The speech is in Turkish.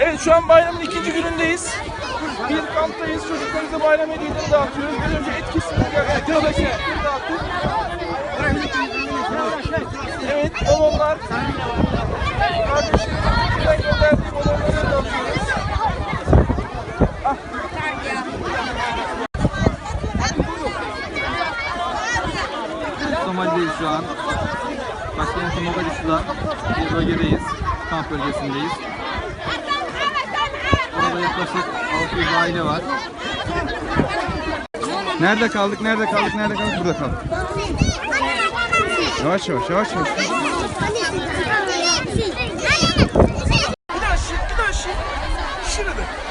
Evet şu an bayramın ikinci günündeyiz. Bir kamptayız. Çocuklarımıza bayram hediyeleri dağıtıyoruz. Bir önce etkisiz geldik. dağıttık. Evet balonlar. Kardeşlerim Türkiye'den gönderdiği balonları dağıtıyoruz. Somali'deyiz şu an. Başkent Mogadishu'da bir bölgedeyiz. Kamp bölgesindeyiz. Yaklaşık 600 aile var. Nerede kaldık? Nerede kaldık? Nerede kaldık? Burada kaldık. Yavaş yavaş, yavaş yavaş. Bir daha şık, bir daha şık. Şurada.